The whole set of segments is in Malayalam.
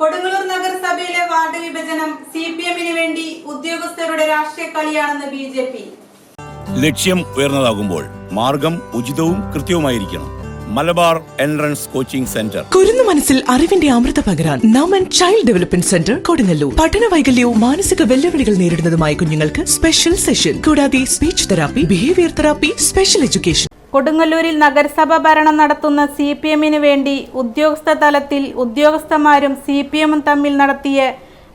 കൊടുങ്ങല്ലൂർ നഗരസഭയിലെ വാർഡ് വിഭജനം സി പി എമ്മിന് വേണ്ടി ഉദ്യോഗസ്ഥരുടെ രാഷ്ട്രീയ കളിയാണെന്ന് ബി ജെ പി ലക്ഷ്യം ഉയർന്നതാകുമ്പോൾ മാർഗം ഉചിതവും കൃത്യവുമായിരിക്കണം. Malabar entrance coaching centre. കുരുന്നു മനസ്സിൽ അറിവിന്റെ അമൃത പകരാൻ Naman child development centre Kodungallur. പഠന വൈകല്യവും മാനസിക വെല്ലുവിളികൾ നേരിടുന്നതുമായ കുഞ്ഞുങ്ങൾക്ക് സ്പെഷ്യൽ സെഷൻ കൂടാതെ speech therapy behaviour therapy special education കൊടുങ്ങല്ലൂരിൽ നഗരസഭ ഭരണം നടത്തുന്ന സി പി എമ്മിന് വേണ്ടി ഉദ്യോഗസ്ഥ തലത്തിൽ ഉദ്യോഗസ്ഥന്മാരും സി പി എമ്മും തമ്മിൽ നടത്തിയ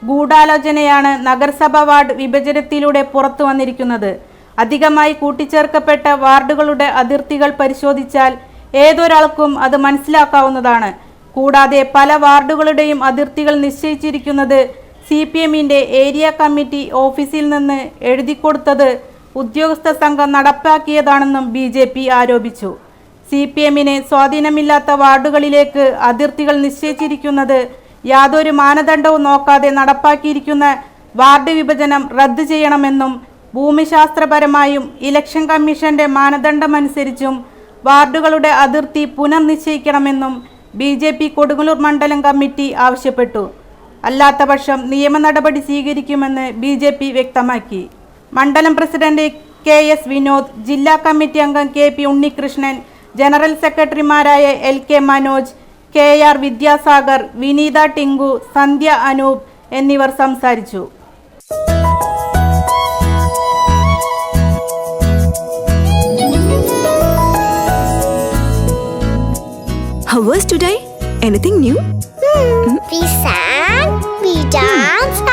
ഗൂഢാലോചനയാണ് നഗരസഭ വാർഡ് വിഭജനത്തിലൂടെ പുറത്തു വന്നിരിക്കുന്നത്. അധികമായി കൂട്ടിച്ചേർക്കപ്പെട്ട വാർഡുകളുടെ അതിർത്തികൾ പരിശോധിച്ചാൽ ഏതൊരാൾക്കും അത് മനസ്സിലാക്കാവുന്നതാണ്. കൂടാതെ പല വാർഡുകളുടെയും അതിർത്തികൾ നിശ്ചയിച്ചിരിക്കുന്നത് സി പി ഏരിയ കമ്മിറ്റി ഓഫീസിൽ നിന്ന് എഴുതിക്കൊടുത്തത് ഉദ്യോഗസ്ഥ സംഘം നടപ്പാക്കിയതാണെന്നും ബി ജെ പി ആരോപിച്ചു. സി പി എമ്മിന് സ്വാധീനമില്ലാത്ത വാർഡുകളിലേക്ക് അതിർത്തികൾ നിശ്ചയിച്ചിരിക്കുന്നത് യാതൊരു മാനദണ്ഡവും നോക്കാതെ നടപ്പാക്കിയിരിക്കുന്ന വാർഡ് വിഭജനം റദ്ദു ചെയ്യണമെന്നും ഭൂമിശാസ്ത്രപരമായും ഇലക്ഷൻ കമ്മീഷന്റെ മാനദണ്ഡമനുസരിച്ചും വാർഡുകളുടെ അതിർത്തി പുനർനിശ്ചയിക്കണമെന്നും ബി ജെ പി കൊടുങ്ങല്ലൂർ മണ്ഡലം കമ്മിറ്റി ആവശ്യപ്പെട്ടു. അല്ലാത്തപക്ഷം നിയമ നടപടി സ്വീകരിക്കുമെന്ന് ബി വ്യക്തമാക്കി. മണ്ഡലം പ്രസിഡന്റ് കെ എസ് വിനോദ് ജില്ലാ കമ്മിറ്റി അംഗം കെ പി ഉണ്ണികൃഷ്ണൻ ജനറൽ സെക്രട്ടറിമാരായ L K Manoj K R Vidyasagar Vineetha Tinku Sandhya Anoop എന്നിവർ സംസാരിച്ചു How was today? Anything new? We sang, we danced,